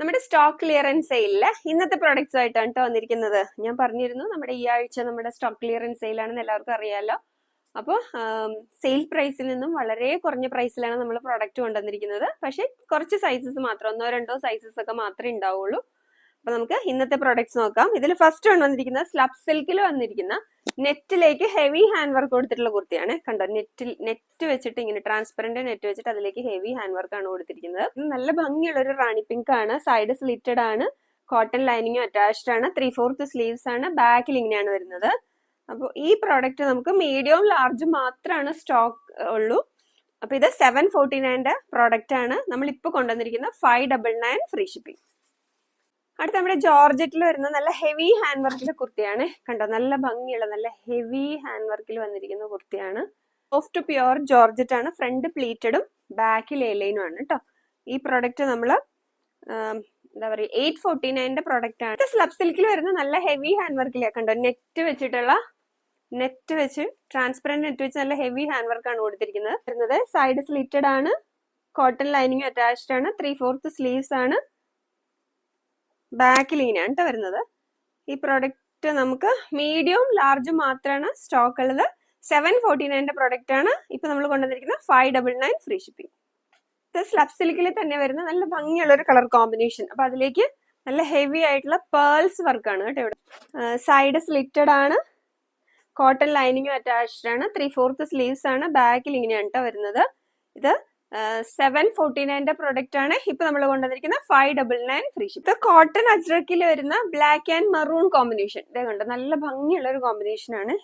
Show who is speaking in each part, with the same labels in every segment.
Speaker 1: നമ്മുടെ stock clearance സെയിലിൽ ഇന്നത്തെ പ്രോഡക്റ്റ്സ് ആയിട്ടാണ് കേട്ടോ വന്നിരിക്കുന്നത്. ഞാൻ പറഞ്ഞിരുന്നു നമ്മുടെ ഈ ആഴ്ച നമ്മുടെ സ്റ്റോക്ക് ക്ലിയറൻസ് സെയിലാണെന്ന് എല്ലാവർക്കും അറിയാലോ. അപ്പോൾ സെയിൽ പ്രൈസിൽ നിന്നും വളരെ കുറഞ്ഞ പ്രൈസിലാണ് നമ്മൾ പ്രോഡക്റ്റ് കൊണ്ടുവന്നിരിക്കുന്നത്. പക്ഷെ കുറച്ച് സൈസസ് മാത്രം ഒന്നോ രണ്ടോ സൈസസ് ഒക്കെ മാത്രമേ ഉണ്ടാവുള്ളൂ. അപ്പൊ നമുക്ക് ഇന്നത്തെ പ്രോഡക്റ്റ്സ് നോക്കാം. ഇതിൽ ഫസ്റ്റ് വൺ വന്നിരിക്കുന്ന സ്ലബ് സിൽക്കിൽ വന്നിരിക്കുന്ന നെറ്റിലേക്ക് ഹെവി ഹാൻഡ് വർക്ക് കൊടുത്തിട്ടുള്ള കുർത്തിയാണ്. കണ്ടോ? നെറ്റിൽ നെറ്റ് വെച്ചിട്ട് ഇങ്ങനെ ട്രാൻസ്പെറന്റ് നെറ്റ് വെച്ചിട്ട് അതിലേക്ക് ഹെവി ഹാൻഡ് വർക്ക് ആണ് കൊടുത്തിരിക്കുന്നത്. നല്ല ഭംഗിയുള്ള ഒരു റാണി പിങ്ക് ആണ്. സൈഡ് സ്ലിറ്റഡ് ആണ്. കോട്ടൺ ലൈനിങ്ങും അറ്റാച്ച്ഡ് ആണ്. ത്രീ ഫോർത്ത് സ്ലീവ്സ് ആണ് ബാക്കിൽ ഇങ്ങനെയാണ് വരുന്നത്. അപ്പോൾ ഈ പ്രോഡക്റ്റ് നമുക്ക് മീഡിയവും ലാർജും മാത്രമാണ് സ്റ്റോക്ക് ഉള്ളൂ. അപ്പൊ ഇത് സെവൻ ഫോർട്ടി നയന്റെ പ്രോഡക്റ്റ് ആണ്. നമ്മൾ ഇപ്പോൾ കൊണ്ടുവന്നിരിക്കുന്ന five double nine free shipping അടുത്ത നമ്മുടെ ജോർജറ്റിൽ വരുന്ന നല്ല ഹെവി ഹാൻഡ് വർക്കിലെ കുർത്തിയാണ്. കണ്ടോ? നല്ല ഭംഗിയുള്ള നല്ല ഹെവി ഹാൻഡ് വർക്കിൽ വന്നിരിക്കുന്ന കുർത്തിയാണ്. സോഫ്റ്റ് പ്യുവർ ജോർജറ്റ് ആണ്. ഫ്രണ്ട് പ്ലീറ്റഡും ബാക്കിൽ എലൈനും ആണ് കേട്ടോ ഈ പ്രൊഡക്റ്റ് നമ്മൾ എന്താ പറയുക എയ്റ്റ് ഫോർട്ടി നയന്റെ പ്രൊഡക്റ്റ് ആണ്. സ്ലബ് സിൽക്കിൽ വരുന്ന നല്ല ഹെവി ഹാൻഡ് വർക്കിലെ കണ്ടോ? നെറ്റ് വെച്ചിട്ടുള്ള നെറ്റ് വെച്ച് ട്രാൻസ്പെറന്റ് നെറ്റ് വെച്ച് നല്ല ഹെവി ഹാൻഡ് വർക്ക് ആണ് കൊടുത്തിരിക്കുന്നത്. വരുന്നത്. സൈഡ് സ്ലിറ്റഡ് ആണ്. കോട്ടൺ ലൈനിങ് അറ്റാച്ച്ഡ് ആണ്. ത്രീ ഫോർത്ത് സ്ലീവ്സ് ആണ്. ബാക്കിൽ ആണ് കേട്ടോ വരുന്നത്. ഈ പ്രൊഡക്റ്റ് നമുക്ക് മീഡിയവും ലാർജും മാത്രമാണ് സ്റ്റോക്ക് ഉള്ളത്. സെവൻ ഫോർട്ടി നയന്റെ പ്രൊഡക്റ്റ് ആണ് ഇപ്പൊ നമ്മൾ കൊണ്ടുവന്നിരിക്കുന്നത് five double nine free shipping ഇത് സ്ലബ് സിൽക്കിൽ തന്നെ വരുന്ന നല്ല ഭംഗിയുള്ള ഒരു കളർ കോമ്പിനേഷൻ അപ്പൊ അതിലേക്ക് നല്ല ഹെവി ആയിട്ടുള്ള പേൾസ് വർക്കാണ് കേട്ടോ ഇവിടെ. സൈഡ് സ്ലിറ്റഡ് ആണ്. കോട്ടൺ ലൈനിങ്ങും അറ്റാച്ച്ഡ് ആണ്. ത്രീ ഫോർത്ത് സ്ലീവ്സ് ആണ്. ബാക്കിൽ ഇങ്ങനെയാണ് കേട്ടോ വരുന്നത്. ഇത് സെവൻ ഫോർട്ടി നയന്റെ പ്രൊഡക്റ്റ് ആണ്. ഇപ്പൊ നമ്മൾ കൊണ്ടുവന്നിരിക്കുന്ന five double nine free ship cotton അജ്രക്കിൽ വരുന്ന ബ്ലാക്ക് ആൻഡ് മറൂൺ കോമ്പിനേഷൻ ഇതേ കണ്ടോ? നല്ല ഭംഗിയുള്ള ഒരു കോമ്പിനേഷൻ ആണ്.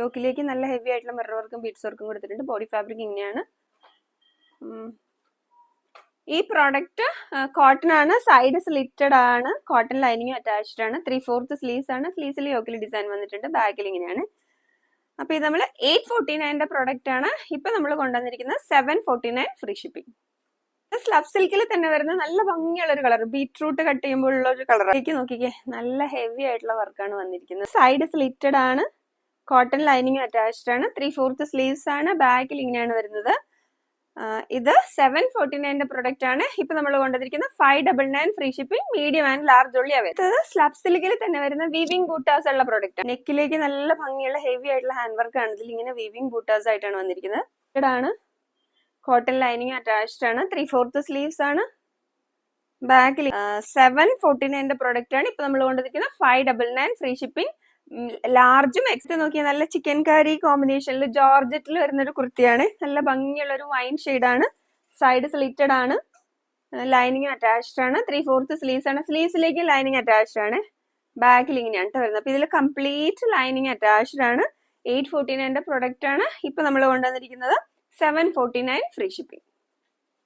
Speaker 1: യോക്കിലേക്ക് നല്ല ഹെവി ആയിട്ടുള്ള മിറർ വർക്കും ബീഡ്സ് വർക്കും കൊടുത്തിട്ടുണ്ട്. ബോഡി ഫാബ്രിക് ഇങ്ങനെയാണ്. ഈ പ്രോഡക്റ്റ് കോട്ടൺ ആണ്. സൈഡ് സ്ലിറ്റഡ് ആണ്. കോട്ടൺ ലൈനിങ് അറ്റാച്ച്ഡ് ആണ്. ത്രീ ഫോർത്ത് സ്ലീവ്സ് ആണ്. സ്ലീവ്സിൽ യോക്കിൽ ഡിസൈൻ വന്നിട്ടുണ്ട്. ബാക്കിൽ ഇങ്ങനെയാണ്. അപ്പൊ ഇത് നമ്മൾ എയ്റ്റ് ഫോർട്ടി നയന്റെ പ്രൊഡക്റ്റ് ആണ് ഇപ്പൊ നമ്മൾ കൊണ്ടുവന്നിരിക്കുന്നത് seven forty nine free shipping slub സിൽക്കിൽ തന്നെ വരുന്ന നല്ല ഭംഗിയുള്ള ഒരു കളർ ബീറ്റ്റൂട്ട് കട്ട് ചെയ്യുമ്പോൾ ഉള്ള ഒരു കളർ ആയിരിക്കും നോക്കിക്കേ നല്ല ഹെവി ആയിട്ടുള്ള വർക്കാണ് വന്നിരിക്കുന്നത്. സൈഡ് സ്ലിറ്റഡ് ആണ് കോട്ടൺ ലൈനിങ് അറ്റാച്ച്ഡ് ആണ് ത്രീ ഫോർത്ത് സ്ലീവ്സ് ആണ് ബാക്കിൽ ഇങ്ങനെയാണ് വരുന്നത്. ഇത് സെവൻ ഫോർട്ടി നയന്റെ പ്രൊഡക്റ്റ് ആണ്. ഇപ്പൊ നമ്മൾ കൊണ്ടുവന്നിരിക്കുന്ന five double nine free shipping medium and large ഉള്ളി അവ ഇത് സ്ലബ് സിലിക്കിൽ തന്നെ വരുന്ന വീവിംഗ് ബൂട്ടാസ് ഉള്ള പ്രൊഡക്റ്റ് നെക്കിലേക്ക് നല്ല ഭംഗിയുള്ള ഹെവി ആയിട്ടുള്ള ഹാൻഡ് വർക്ക് ആണ്. ഇതിൽ ഇങ്ങനെ വീവിംഗ് ബൂട്ടാസ് ആയിട്ടാണ് വന്നിരിക്കുന്നത്. ആണ്. കോട്ടൺ ലൈനിങ് അറ്റാച്ച്ഡ് ആണ്. ത്രീ ഫോർത്ത് സ്ലീവ്സ് ആണ്. ബാക്കിൽ സെവൻ ഫോർട്ടി നയന്റെ പ്രൊഡക്റ്റ് ആണ്. ഇപ്പൊ നമ്മൾ കൊണ്ടുവന്നിരിക്കുന്ന five double nine free shipping ലാർജും X നോക്കിയാൽ നല്ല ചിക്കൻ കറി കോമ്പിനേഷനിൽ ജോർജറ്റിൽ വരുന്ന ഒരു കുർത്തിയാണ്. നല്ല ഭംഗിയുള്ള ഒരു വൈൻ ആണ്. സൈഡ് സ്ലിറ്റഡ് ആണ്. ലൈനിങ് അറ്റാച്ച്ഡ് ആണ്. ത്രീ ഫോർത്ത് സ്ലീവ്സ് ആണ്. സ്ലീവ്സിലേക്ക് ലൈനിങ് അറ്റാച്ച്ഡ് ആണ്. ബാക്കിൽ ഇങ്ങനെയാണ് വരുന്നത്. അപ്പൊ ഇതിൽ കംപ്ലീറ്റ് ലൈനിങ് അറ്റാച്ച്ഡ് ആണ്. എയ്റ്റ് ഫോർട്ടി നയന്റെ പ്രൊഡക്റ്റ് ആണ് ഇപ്പൊ നമ്മൾ കൊണ്ടുവന്നിരിക്കുന്നത്. Seven forty nine free shipping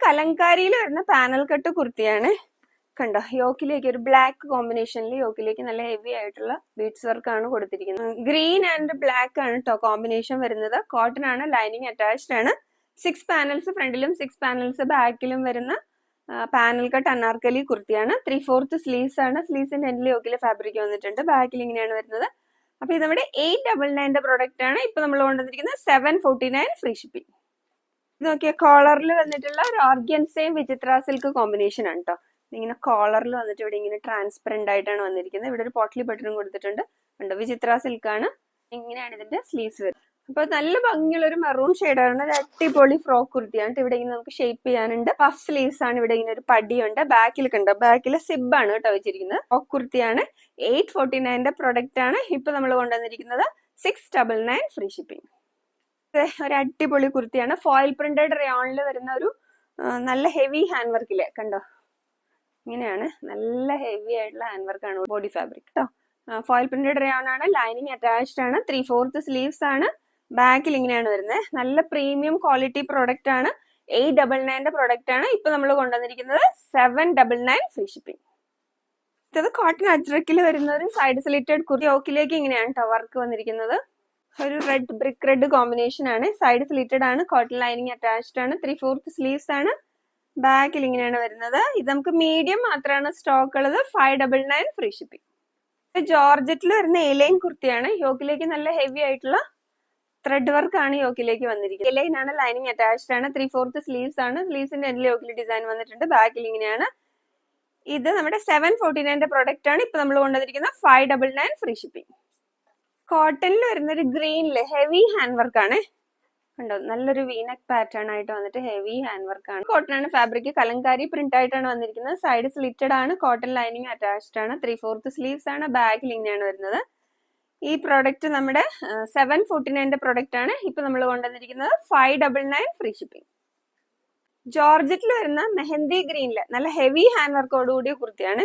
Speaker 1: കലങ്കാരിയിൽ വരുന്ന പാനൽ കട്ട് കുർത്തിയാണ്. കണ്ടോ യോക്കിലേക്ക് ഒരു ബ്ലാക്ക് കോമ്പിനേഷനിൽ യോക്കിലേക്ക് നല്ല ഹെവി ആയിട്ടുള്ള ബീഡ്സ് വർക്ക് ആണ് കൊടുത്തിരിക്കുന്നത്. ഗ്രീൻ ആൻഡ് ബ്ലാക്ക് ആണ് കേട്ടോ കോമ്പിനേഷൻ വരുന്നത്. കോട്ടൺ ആണ് ലൈനിങ് അറ്റാച്ച്ഡ് ആണ്. സിക്സ് പാനൽസ് ഫ്രണ്ടിലും സിക്സ് പാനൽസ് ബാക്കിലും വരുന്ന പാനൽ കട്ട് അനാർക്കലി കുർത്തിയാണ്. ത്രീ ഫോർത്ത് സ്ലീവ്സ് ആണ് സ്ലീവ്സിന്റെ എൻഡിൽ യോക്കിലെ ഫാബ്രിക് വന്നിട്ടുണ്ട്. ബാക്കിൽ ഇങ്ങനെയാണ് വരുന്നത്. അപ്പൊ ഇത് നമ്മുടെ എയ്റ്റ് ഡബിൾ നയന്റെ പ്രോഡക്റ്റ് ആണ്. ഇപ്പൊ നമ്മൾ കൊണ്ടുവന്നിരിക്കുന്നത് seven forty nine free shipping ഇത് നോക്കിയ കോളറിൽ വന്നിട്ടുള്ള ഒരു ഓർഗൻസയും വിചിത്ര സിൽക്ക് കോമ്പിനേഷൻ ആണ് കേട്ടോ ഇങ്ങനെ കോളറിൽ വന്നിട്ട് ഇവിടെ ഇങ്ങനെ ട്രാൻസ്പെറന്റ് ആയിട്ടാണ് വന്നിരിക്കുന്നത്. ഇവിടെ ഒരു പോട്ടിലി ബട്ടണും കൊടുത്തിട്ടുണ്ട്. ഉണ്ട് വിചിത്ര സിൽക്കാണ് ഇങ്ങനെയാണ് ഇതിന്റെ സ്ലീവ്സ് വരുന്നത്. അപ്പൊ നല്ല ഭംഗിയുള്ള ഒരു മെറൂൺ ഷെയ്ഡാണ് ഒരു അടിപൊളി ഫ്രോക്ക് കുർത്തിയാണ്. ഇവിടെ ഇങ്ങനെ നമുക്ക് ഷേപ്പ് ചെയ്യാനുണ്ട്. പഫ് സ്ലീവ്സ് ആണ് ഇവിടെ ഇങ്ങനെ ഒരു പടിയുണ്ട്. ബാക്കിൽ കണ്ടോ? ബാക്കിൽ സിബ് ആണ് കേട്ടോ വെച്ചിരിക്കുന്നത്. ഫ്രോക്ക് കുർത്തിയാണ്. എയ്റ്റ് ഫോർട്ടി നയന്റെ പ്രൊഡക്റ്റ് ആണ്. ഇപ്പൊ നമ്മൾ കൊണ്ടുവന്നിരിക്കുന്നത് six double nine free shipping ഒരു അടിപൊളി കുർത്തിയാണ്. ഫോയിൽ പ്രിന്റഡ് റയോണിൽ വരുന്ന ഒരു നല്ല ഹെവി ഹാൻഡ് വർക്കിൽ കണ്ടോ? ഇങ്ങനെയാണ്. നല്ല ഹെവി ആയിട്ടുള്ള ഹാൻഡ് വർക്ക് ആണ് ബോഡി ഫാബ്രിക് കേട്ടോ ഫോയിൽ പ്രിന്റഡ് റയോൺ ആണ് ലൈനിങ് അറ്റാച്ച്ഡ് ആണ്. ത്രീ ഫോർത്ത് സ്ലീവ്സ് ആണ്. ബാക്കിൽ ഇങ്ങനെയാണ് വരുന്നത് നല്ല പ്രീമിയം ക്വാളിറ്റി പ്രോഡക്റ്റ് ആണ്. എയ്റ്റ് ഡബിൾ നയന്റെ പ്രോഡക്റ്റ് ആണ്. ഇപ്പൊ നമ്മൾ കൊണ്ടുവന്നിരിക്കുന്നത് seven double nine free shipping ഇത് കോട്ടൺ അജ്രക്കിൽ വരുന്ന ഒരു സൈഡ് സ്ലിറ്റഡ് കുർത്തി ഓക്കിലേക്ക് ഇങ്ങനെയാണ് കേട്ടോ വർക്ക് വന്നിരിക്കുന്നത്. ഒരു റെഡ് ബ്രിക്ക് റെഡ് കോമ്പിനേഷൻ ആണ്. സൈഡ് സ്ലിറ്റഡ് ആണ്. കോട്ടൺ ലൈനിങ് അറ്റാച്ച്ഡ് ആണ്. ത്രീ ഫോർത്ത് സ്ലീവ്സ് ആണ്. ബാക്കിൽ ഇങ്ങനെയാണ് വരുന്നത്. ഇത് നമുക്ക് മീഡിയം മാത്രമാണ് സ്റ്റോക്ക് ഉള്ളത്. Five double nine free shipping ജോർജറ്റിൽ വരുന്ന എലൈൻ കുർത്തിയാണ്. യോക്കിലേക്ക് നല്ല ഹെവി ആയിട്ടുള്ള ത്രെഡ് വർക്ക് ആണ് യോക്കിലേക്ക് വന്നിരിക്കുന്നത്. എലൈൻ ആണ് ലൈനിങ് അറ്റാച്ച്ഡ് ആണ്. ത്രീ ഫോർത്ത് സ്ലീവ്സ് ആണ്. സ്ലീവ്സിന്റെ എൻഡിൽ യോക്കിൽ ഡിസൈൻ വന്നിട്ടുണ്ട്. ബാക്കിൽ ഇങ്ങനെയാണ്. ഇത് നമ്മുടെ സെവൻ ഫോർട്ടി നയന്റെ പ്രൊഡക്റ്റ് ആണ്. ഇപ്പൊ നമ്മൾ കൊണ്ടുവന്നിരിക്കുന്ന five double nine free shipping കോട്ടണിൽ വരുന്ന ഒരു ഗ്രീനിൽ ഹെവി ഹാൻഡ് വർക്ക് ആണ്. കണ്ടോ? നല്ലൊരു വീനക് പാറ്റേൺ ആയിട്ട് വന്നിട്ട് ഹെവി ഹാൻഡ് വർക്ക് ആണ്. കോട്ടൺ ആണ് ഫാബ്രിക് കലങ്കാരി പ്രിന്റ് ആയിട്ടാണ് വന്നിരിക്കുന്നത്. സൈഡ് സ്ലിറ്റഡ് ആണ്. കോട്ടൺ ലൈനിങ് അറ്റാച്ച്ഡ് ആണ്. ത്രീ ഫോർത്ത് സ്ലീവ്സ് ആണ് ബാക്കിൽ ഇങ്ങനെയാണ് വരുന്നത്. ഈ പ്രോഡക്റ്റ് നമ്മുടെ സെവൻ ഫോർട്ടി നയന്റെ പ്രൊഡക്റ്റ് ആണ്. ഇപ്പൊ നമ്മൾ കൊണ്ടുവന്നിരിക്കുന്നത് five double nine free shipping ജോർജറ്റിൽ വരുന്ന മെഹന്തി ഗ്രീനിൽ നല്ല ഹെവി ഹാൻഡ് വർക്കോടുകൂടിയ കുർത്തിയാണ്.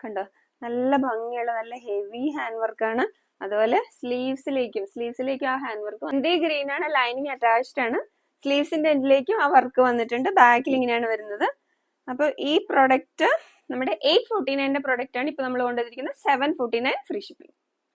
Speaker 1: കണ്ടോ? നല്ല ഭംഗിയുള്ള നല്ല ഹെവി ഹാൻഡ് വർക്കാണ് അതുപോലെ സ്ലീവ്സിലേക്കും സ്ലീവ്സിലേക്കും ആ ഹാൻഡ് വർക്ക് ഇതേ ഗ്രീൻ ആണ് ലൈനിങ് അറ്റാച്ച്ഡ് ആണ്. സ്ലീവ്സിന്റെ എൻഡിലേക്കും ആ വർക്ക് വന്നിട്ടുണ്ട്. ബാക്കിൽ ഇങ്ങനെയാണ് വരുന്നത്. അപ്പോൾ ഈ പ്രൊഡക്റ്റ് നമ്മുടെ എയ്റ്റ് ഫോർട്ടി നയന്റെ പ്രൊഡക്റ്റ് ആണ് ഇപ്പൊ നമ്മൾ കൊണ്ടുവന്നിരിക്കുന്നത്. Seven forty nine free shipping